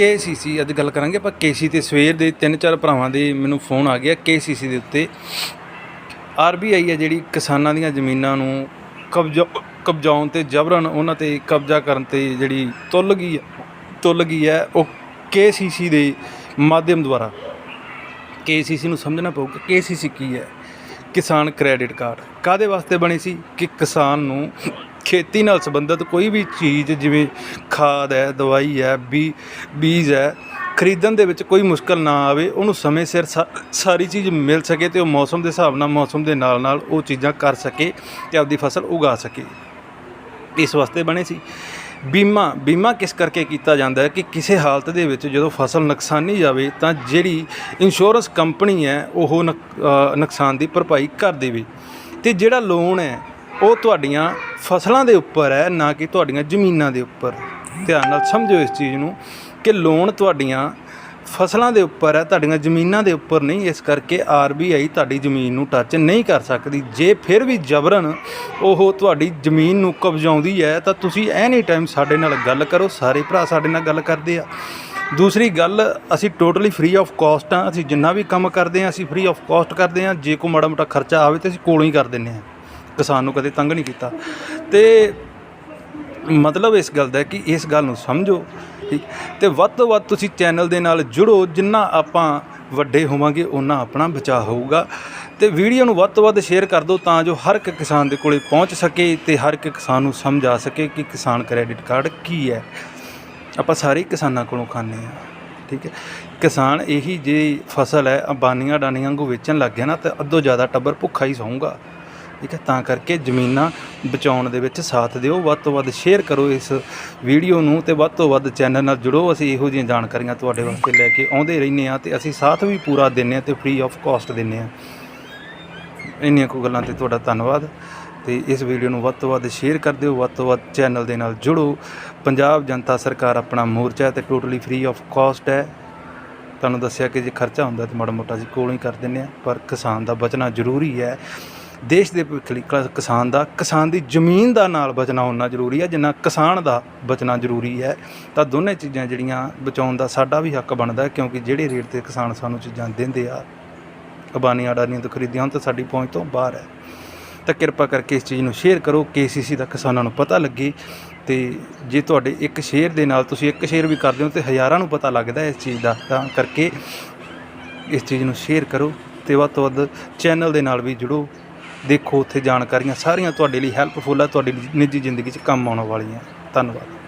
KCC ਅੱਜ ਗੱਲ ਕਰਾਂਗੇ ਆਪਾਂ ਕੇਸੀ ਤੇ ਸਵੇਰ ਦੇ ਤਿੰਨ ਚਾਰ ਭਰਾਵਾਂ ਦੇ ਮੈਨੂੰ ਫੋਨ ਆ ਗਿਆ ਕੇਸੀਸੀ ਦੇ ਉੱਤੇ। ਆਰਬੀਆਈ ਹੈ ਜਿਹੜੀ ਕਿਸਾਨਾਂ ਦੀਆਂ ਜ਼ਮੀਨਾਂ ਨੂੰ ਕਬਜ਼ਾ, ਕਬਜ਼ਾਉਣ ਤੇ ਜਬਰਨ, ਉਹਨਾਂ ਤੇ ਕਬਜ਼ਾ ਕਰਨ ਤੇ ਜਿਹੜੀ ਤੁੱਲ ਗਈ ਹੈ, ਤੁੱਲ ਗਈ ਹੈ, ਉਹ ਕੇਸੀਸੀ ਦੇ ਮਾਧਿਅਮ ਦੁਆਰਾ। ਕੇਸੀਸੀ ਨੂੰ ਸਮਝਣਾ ਪਊਗਾ ਕੇਸੀਸੀ ਕੀ ਹੈ? ਕਿਸਾਨ ਕ੍ਰੈਡਿਟ ਕਾਰਡ ਕਾਦੇ ਵਾਸਤੇ ਬਣੀ ਸੀ? ਕਿ ਕਿਸਾਨ ਨੂੰ ਖੇਤੀ ਨਾਲ ਸੰਬੰਧਿਤ ਕੋਈ ਵੀ ਚੀਜ਼ ਜਿਵੇਂ ਖਾਦ ਹੈ, ਦਵਾਈ ਹੈ, ਬੀ, ਬੀਜ ਹੈ, ਖਰੀਦਣ ਦੇ ਵਿੱਚ ਕੋਈ ਮੁਸ਼ਕਲ ਨਾ ਆਵੇ, ਉਹਨੂੰ ਸਮੇਂ ਸਿਰ ਸਾ- ਸਾਰੀ ਚੀਜ਼ ਮਿਲ ਸਕੇ ਤੇ ਉਹ ਮੌਸਮ ਦੇ ਹਿਸਾਬ ਨਾਲ, ਮੌਸਮ ਦੇ ਨਾਲ ਨਾਲ ਉਹ ਚੀਜ਼ਾਂ ਕਰ ਸਕੇ ਤੇ ਆਪਦੀ ਫਸਲ ਉਗਾ ਸਕੇ। ਇਸ ਵਾਸਤੇ ਬਣੇ ਸੀ। ਬੀਮਾ ਬੀਮਾ ਕਿਸ ਕਰਕੇ ਕੀਤਾ ਜਾਂਦਾ ਹੈ ਕਿ ਕਿਸੇ ਹਾਲਤ ਦੇ ਵਿੱਚ ਜਦੋਂ ਫਸਲ ਨੁਕਸਾਨੀ ਜਾਵੇ ਤਾਂ ਜਿਹੜੀ ਇੰਸ਼ੋਰੈਂਸ ਕੰਪਨੀ ਹੈ, ਉਹ ਨੁਕ- ਨੁਕਸਾਨ ਦੀ ਭਰਪਾਈ ਕਰ ਦੇਵੇ। ਤੇ ਜਿਹੜਾ ਲੋਨ ਹੈ ਉਹ ਤੁਹਾਡੀਆਂ ਫਸਲਾਂ ਦੇ ਉੱਪਰ ਹੈ, ਨਾ ਕਿ ਤੁਹਾਡੀਆਂ ਜ਼ਮੀਨਾਂ ਦੇ ਉੱਪਰ। ਧਿਆਨ ਨਾਲ ਸਮਝੋ ਇਸ ਚੀਜ਼ ਨੂੰ ਕਿ ਲੋਨ ਤੁਹਾਡੀਆਂ ਫਸਲਾਂ ਦੇ ਉੱਪਰ ਹੈ, ਤੁਹਾਡੀਆਂ ਜ਼ਮੀਨਾਂ ਦੇ ਉੱਪਰ ਨਹੀਂ। ਇਸ ਕਰਕੇ ਆਰਬੀਆਈ ਤੁਹਾਡੀ ਜ਼ਮੀਨ ਨੂੰ ਟੱਚ ਨਹੀਂ ਕਰ ਸਕਦੀ। ਜੇ ਫਿਰ ਵੀ ਜਬਰਨ ਉਹ ਤੁਹਾਡੀ ਜ਼ਮੀਨ ਨੂੰ ਕਬਜ਼ਾਉਂਦੀ ਹੈ, ਤਾਂ ਤੁਸੀਂ ਐਨੀ ਟਾਈਮ ਸਾਡੇ ਨਾਲ ਗੱਲ ਕਰੋ, ਸਾਰੇ ਭਰਾ ਸਾਡੇ ਨਾਲ ਗੱਲ ਕਰਦੇ ਆ। ਦੂਸਰੀ ਗੱਲ, ਅਸੀਂ ਟੋਟਲੀ ਫ੍ਰੀ ਆਫ ਕਾਸਟ ਆ। ਅਸੀਂ ਜਿੰਨਾ ਵੀ ਕੰਮ ਕਰਦੇ ਆ, ਅਸੀਂ ਫ੍ਰੀ ਆਫ ਕਾਸਟ ਕਰਦੇ ਆ। ਜੇ ਕੋਈ ਮਾੜਾ ਮੋਟਾ ਖਰਚਾ ਆਵੇ, ਤੇ ਅਸੀਂ ਕੋਲੋਂ ਹੀ ਕਰ ਦਿੰਨੇ ਆ। ਕਿਸਾਨ ਨੂੰ ਕਦੇ ਤੰਗ ਨਹੀਂ ਕੀਤਾ। ਤੇ ਮਤਲਬ ਇਸ ਗੱਲ ਦਾ ਕਿ ਇਸ ਗੱਲ ਨੂੰ ਸਮਝੋ। ਠੀਕ। ਤੇ ਵੱਧ ਤੋਂ ਵੱਧ ਤੁਸੀਂ ਚੈਨਲ ਦੇ ਨਾਲ ਜੁੜੋ। ਜਿੰਨਾ ਆਪਾਂ ਵੱਡੇ ਹੋਵਾਂਗੇ ਉਹਨਾਂ ਆਪਣਾ ਬਚਾਅ ਹੋਊਗਾ। ਤੇ ਵੀਡੀਓ ਨੂੰ ਵੱਧ ਤੋਂ ਵੱਧ ਸ਼ੇਅਰ ਕਰ ਦਿਓ ਤਾਂ ਜੋ ਹਰ ਇੱਕ ਕਿਸਾਨ ਦੇ ਕੋਲੇ ਪਹੁੰਚ ਸਕੇ ਤੇ ਹਰ ਇੱਕ ਕਿਸਾਨ ਨੂੰ ਸਮਝ ਆ ਸਕੇ ਕਿ ਕਿਸਾਨ ਕ੍ਰੈਡਿਟ ਕਾਰਡ ਕੀ ਹੈ। ਆਪਾਂ ਸਾਰੇ ਕਿਸਾਨਾਂ ਕੋਲੋਂ ਖਾਂਦੇ ਆ ਠੀਕ ਹੈ। ਕਿਸਾਨ ਇਹੀ ਜੇ ਫਸਲ ਹੈ ਅੰਬਾਨੀਆਂ ਡਾਨੀਆਂ ਵਾਂਗੂ ਵੇਚਣ ਲੱਗ ਗਿਆ ਨਾ, ਤਾਂ ਅੱਧੋ ਜ਼ਿਆਦਾ ਟੱਬਰ ਭੁੱਖਾ ਹੀ ਸੌਂਗਾ ਠੀਕ ਹੈ? ਤਾਂ ਕਰਕੇ ਜ਼ਮੀਨਾਂ ਬਚਾਉਣ ਦੇ ਵਿੱਚ ਸਾਥ ਦਿਓ। ਵੱਧ ਤੋਂ ਵੱਧ ਸ਼ੇਅਰ ਕਰੋ ਇਸ ਵੀਡੀਓ ਨੂੰ ਤੇ ਵੱਧ ਤੋਂ ਵੱਧ ਚੈਨਲ ਨਾਲ ਜੁੜੋ। ਅਸੀਂ ਇਹੋ ਜਿਹੀਆਂ ਜਾਣਕਾਰੀਆਂ ਤੁਹਾਡੇ ਵਾਸਤੇ ਲੈ ਕੇ ਆਉਂਦੇ ਰਹਿੰਦੇ ਆ ਤੇ ਅਸੀਂ ਸਾਥ ਵੀ ਪੂਰਾ ਦਿੰਨੇ ਆ ਤੇ ਫ੍ਰੀ ਆਫ ਕਾਸਟ ਦਿੰਨੇ ਆ ਇੰਨੀਆਂ ਕੁ ਗੱਲਾਂ ਤੇ ਤੁਹਾਡਾ ਧੰਨਵਾਦ। ਤੇ ਇਸ ਵੀਡੀਓ ਨੂੰ ਵੱਧ ਤੋਂ ਵੱਧ ਸ਼ੇਅਰ ਕਰ ਦਿਓ। ਵੱਧ ਤੋਂ ਵੱਧ ਚੈਨਲ ਦੇ ਨਾਲ ਜੁੜੋ। ਪੰਜਾਬ ਜਨਤਾ ਸਰਕਾਰ ਆਪਣਾ ਮੋਰਚਾ ਹੈ ਤੇ ਟੋਟਲੀ ਫ੍ਰੀ ਆਫ ਕਾਸਟ ਹੈ। ਤੁਹਾਨੂੰ ਦੱਸਿਆ ਕਿ ਜੇ ਖਰਚਾ ਹੁੰਦਾ ਤੇ ਮਾੜਾ ਮੋਟਾ ਅਸੀਂ ਕੋਲੋਂ ਹੀ ਕਰ ਦਿੰਨੇ ਆ ਪਰ ਕਿਸਾਨ ਦਾ ਬਚਣਾ ਜ਼ਰੂਰੀ ਹੈ। ਦੇਸ਼ ਦੇ ਭਵਿੱਖ ਲਈ ਕ- ਕਿਸਾਨ ਦਾ, ਕਿਸਾਨ ਦੀ ਜ਼ਮੀਨ ਦਾ ਨਾਲ ਬਚਣਾ ਉਹਨਾਂ ਜ਼ਰੂਰੀ ਹੈ, ਜਿੰਨਾ ਕਿਸਾਨ ਦਾ ਬਚਣਾ ਜ਼ਰੂਰੀ ਹੈ, ਤਾਂ ਦੋਨੇ ਚੀਜ਼ਾਂ ਜਿਹੜੀਆਂ ਬਚਾਉਣ ਦਾ ਸਾਡਾ ਵੀ ਹੱਕ ਬਣਦਾ ਕਿਉਂਕਿ ਜਿਹੜੇ ਰੇਟ ਤੇ ਕਿਸਾਨ ਸਾਨੂੰ ਚੀਜ਼ਾਂ ਦਿੰਦੇ ਆ ਅਬਾਨੀਆਂ ਅਡਾਨੀਆਂ ਤੋਂ ਖਰੀਦੀਆਂ ਹੁਣ ਤਾਂ ਸਾਡੀ ਪਹੁੰਚ ਤੋਂ ਬਾਹਰ ਹੈ। ਤਾਂ ਕਿਰਪਾ ਕਰਕੇ ਇਸ ਚੀਜ਼ ਨੂੰ ਸ਼ੇਅਰ ਕਰੋ ਕੇਸੀਸੀ ਦਾ ਕਿਸਾਨਾਂ ਨੂੰ ਪਤਾ ਲੱਗੇ, ਤੇ ਜੇ ਤੁਹਾਡੇ ਇੱਕ ਸ਼ੇਅਰ ਦੇ ਨਾਲ ਤੁਸੀਂ ਇੱਕ ਸ਼ੇਅਰ ਵੀ ਕਰਦੇ ਹੋ ਤੇ ਹਜ਼ਾਰਾਂ ਨੂੰ ਪਤਾ ਲੱਗਦਾ ਇਸ ਚੀਜ਼ ਦਾ, ਤਾਂ ਕਰਕੇ ਇਸ ਚੀਜ਼ ਨੂੰ ਸ਼ੇਅਰ ਕਰੋ, ਤੇ ਵੱਧ ਤੋਂ ਵੱਧ ਚੈਨਲ ਦੇ ਨਾਲ ਵੀ ਜੁੜੋ ਦੇਖੋ ਉੱਥੇ ਜਾਣਕਾਰੀਆਂ, ਸਾਰੀਆਂ ਤੁਹਾਡੇ ਲਈ ਹੈਲਪਫੁਲ ਆ, ਤੁਹਾਡੀ ਨਿੱਜੀ ਜ਼ਿੰਦਗੀ 'ਚ ਕੰਮ ਆਉਣ ਵਾਲੀਆਂ। ਧੰਨਵਾਦ।